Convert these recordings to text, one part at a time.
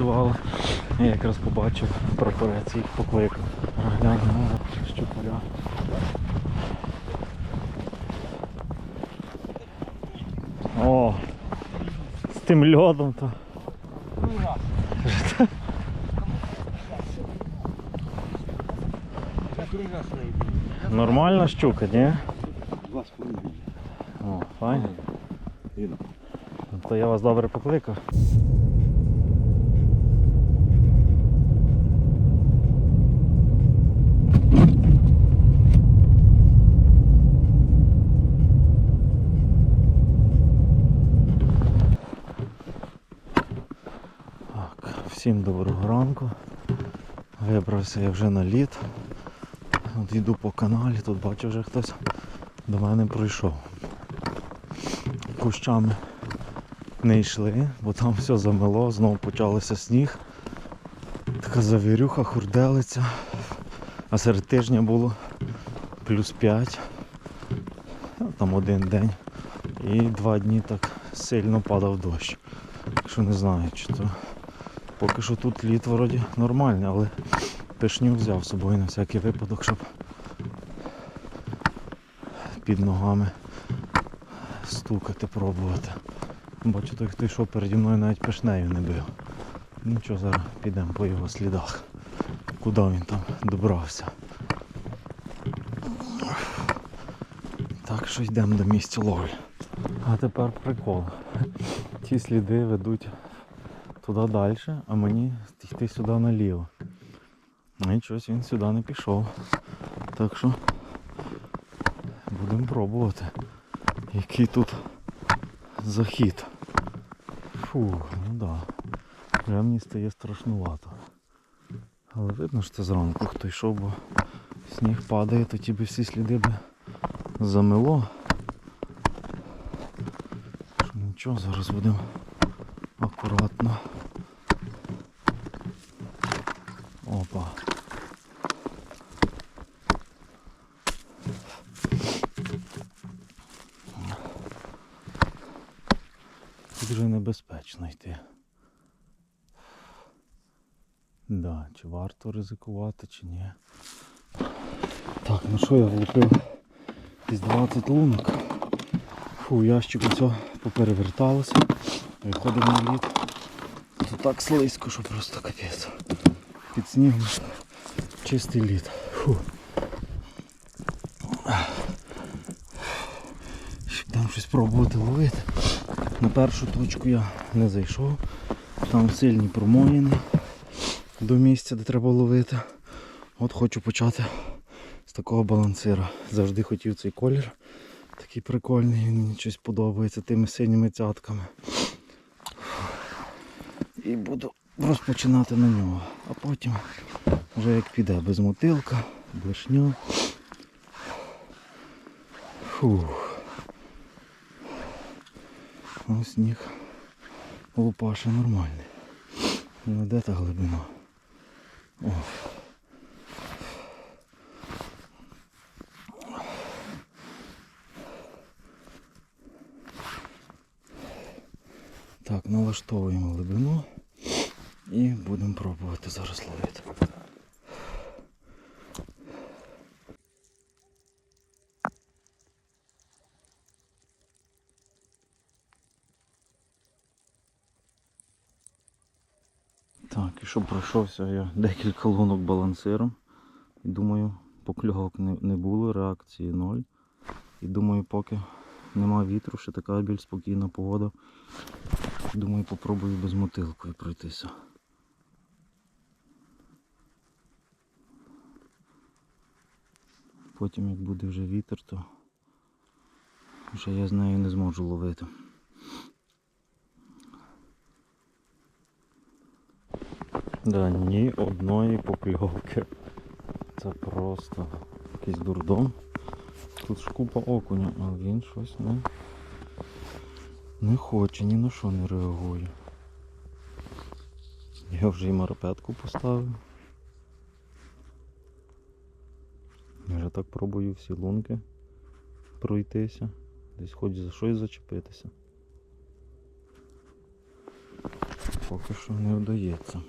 працювала. Я якраз побачив прапорець їх покликав. Глянь, щупаля. О, з тим льодом то. Нормальна щука, ні? Два з половиною. О, файно. То я вас добре покликав. Так, всім доброго ранку. Вибрався я вже на лід. От йду по каналі, тут бачу вже хтось до мене пройшов. Кущами не йшли, бо там все замело, знову почався сніг. Така завірюха, хурделиця. А серед тижня було плюс 5. Ну, Там один день. І два дні так сильно падав дощ. Так що не знаю, чи то. Поки що тут лід вроді нормальний, але пишню взяв з собою на всякий випадок, щоб під ногами стукати, пробувати. Бачу, той, хто йшов переді мною навіть пишнею не бив. Нічого, зараз підемо по його слідах. Куди він там добрався. Так що йдемо до місця ловлі. А тепер прикол. Ті сліди ведуть туди далі, а мені йти сюди наліво. І щось він сюди не пішов. Так що будемо пробувати. Який тут захід. Фу, ну да. Вже мені стає страшнувато. Але видно, що це зранку хто йшов, бо сніг падає, то ті би всі сліди би замело. Що Нічого, зараз будемо акуратно. Опа. Тут вже небезпечно йти. Да, чи варто ризикувати, чи ні. Так, ну що я влупив? Десь 20 лунок. Фу, ящик усе попереверталося. Виходимо на лід. Тут так слизько, що просто капець. Під снігом чистий лід. Фу. Щоб там щось пробувати ловити. На першу точку я не зайшов. Там сильні промоїни до місця, де треба ловити. От хочу почати з такого балансира. Завжди хотів цей колір. Такий прикольний, він мені щось подобається тими синіми цятками. І буду розпочинати на нього. А потім вже як піде без мотилка, блешня. Фух. Ось сніг лупаше нормальний. Ну де та глибина? О. Так, налаштовуємо глибину і будемо пробувати зараз ловити. Так, і що пройшовся я декілька лунок балансиром. І думаю, покльовок не, не було, реакції ноль. І думаю, поки нема вітру, ще така більш спокійна погода. Думаю, попробую без мотилкою пройтися. Потім як буде вже вітер, то вже я з нею не зможу ловити. Да, ні одної покльовки. Це просто якийсь дурдом. Тут ж купа окуня, а він щось не, не хоче, ні на що не реагує. Я вже і марапетку поставив. Я вже так пробую всі лунки пройтися. Десь хоч за щось зачепитися. поки що не вдається.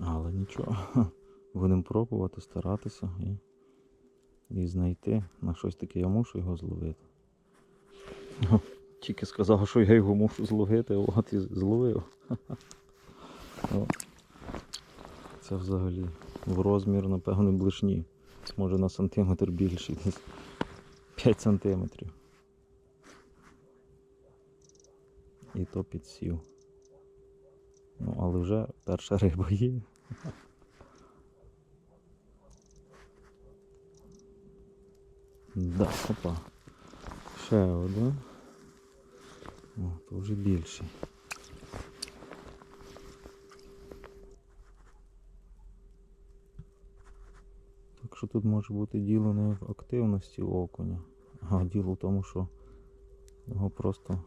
Але нічого. Будемо пробувати, старатися і, і знайти на щось таке я мушу його зловити. Тільки сказав, що я його мушу зловити, от і зловив. Це взагалі в розмір, напевно, блишні. Може на сантиметр більший, десь 5 сантиметрів. І то підсів. Ну, але вже перша риба є. Да, опа. Ще один. О, то вже більший. Так що тут може бути діло не в активності окуня, а діло в тому, що його просто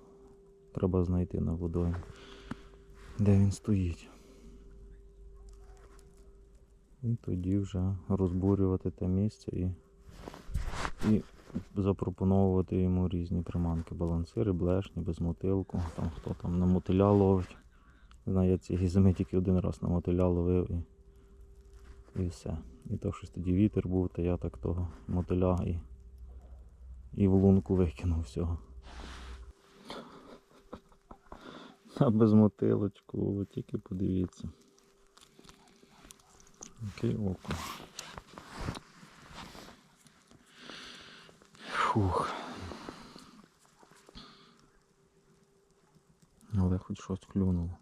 треба знайти на водоймі, де він стоїть. І тоді вже розбурювати те місце і, і запропоновувати йому різні приманки. Балансири, блешні, без мотилку, там хто там на мотиля ловить. Знаю, я цієї зими тільки один раз на мотиля ловив і, і все. І то щось тоді вітер був, то я так того мотиля і, і в лунку викинув всього. А без мотилочку, тільки подивіться. Який око. Фух. Але хоч щось клюнуло.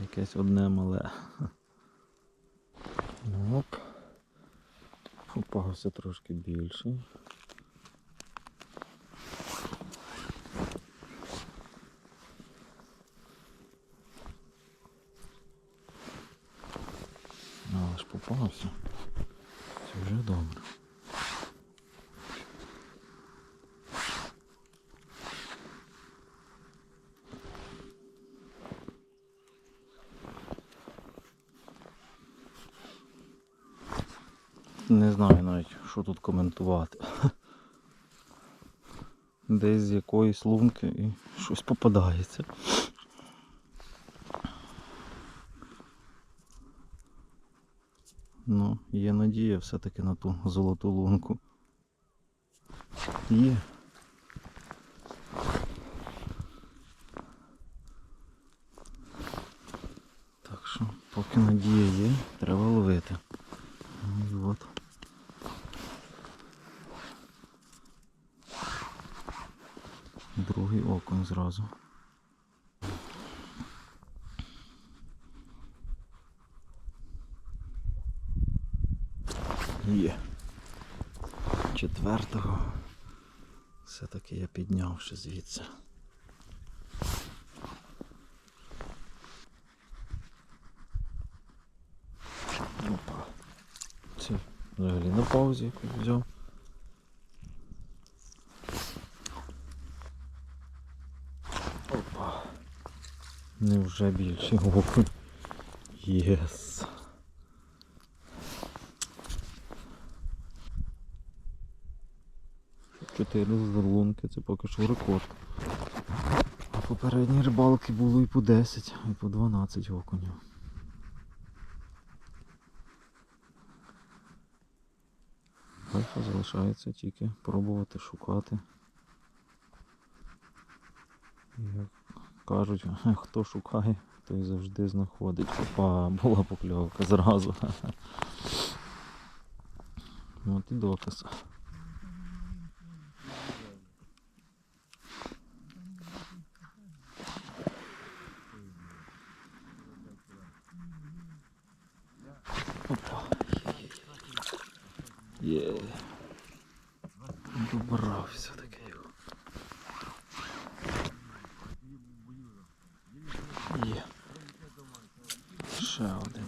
Якесь одне мале. Оп. Попався трошки більший. Але ж попався. Це вже добре. Не знаю навіть, що тут коментувати. Десь з якоїсь лунки і щось попадається. Ну, є надія все-таки на ту золоту лунку. Є. Так що, поки надія є, треба ловити. От. Другий окунь зразу. Є. Четвертого. Все-таки я підняв ще звідси. Опа. Це взагалі на паузі якось взяв. Опа. Невже більше окунь. Єс. Чотири лунки, це поки що рекорд. А попередні рибалки було і по 10, і по 12 окунів. Альфа залишається тільки пробувати шукати. Як кажуть, хто шукає, той завжди знаходить. Опа, була покльовка зразу. От і доказ. Опа. Є. Добрався таки його. Є. Ще один.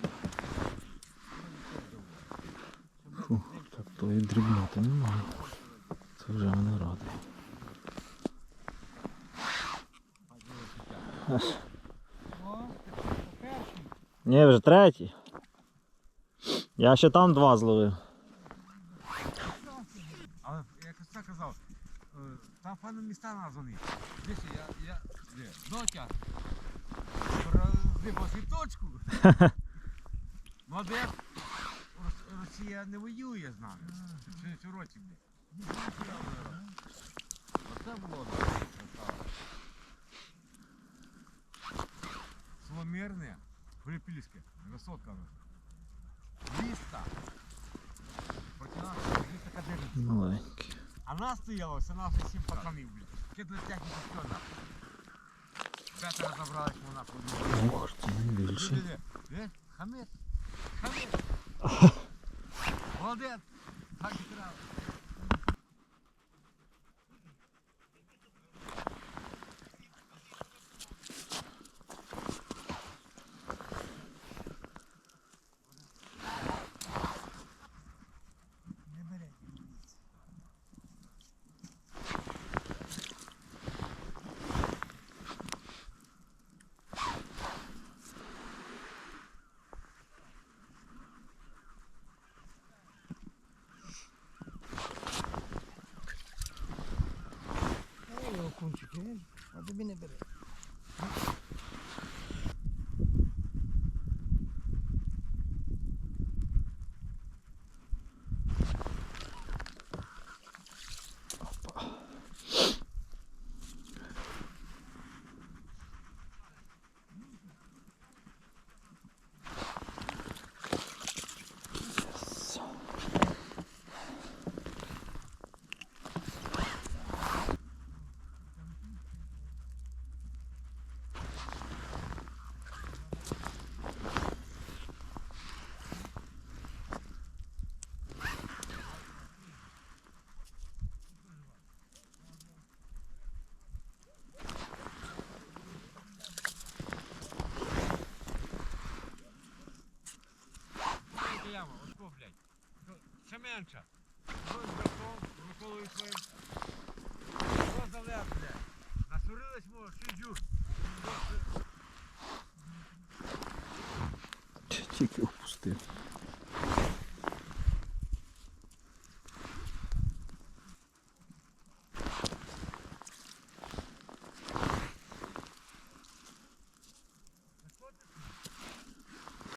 Фу, так то і дрібноти немає. Це вже мене радує. Ні, вже третій. Я ще там два зловив. на міста названі. Дивіться, я, я, де? Дотя. Роздибав світочку. Молодець. Рос- Росія не воює з нами. Це це році, блядь. Оце було, да, красава. Село Мирне, Грипільське, висотка. Міста. Проти нас місто Кадирівці. Маленький. А нас стояло, це наші сім пацанів, блядь. Кидали техніку все нахуй. П'ятеро забрали, ми нахуй. Ох, це найбільше. Диви, А тобі Ще менша. Ось братом, Миколою своїм. Роздале, блядь. Насурились ми, сидю. Тільки опустив.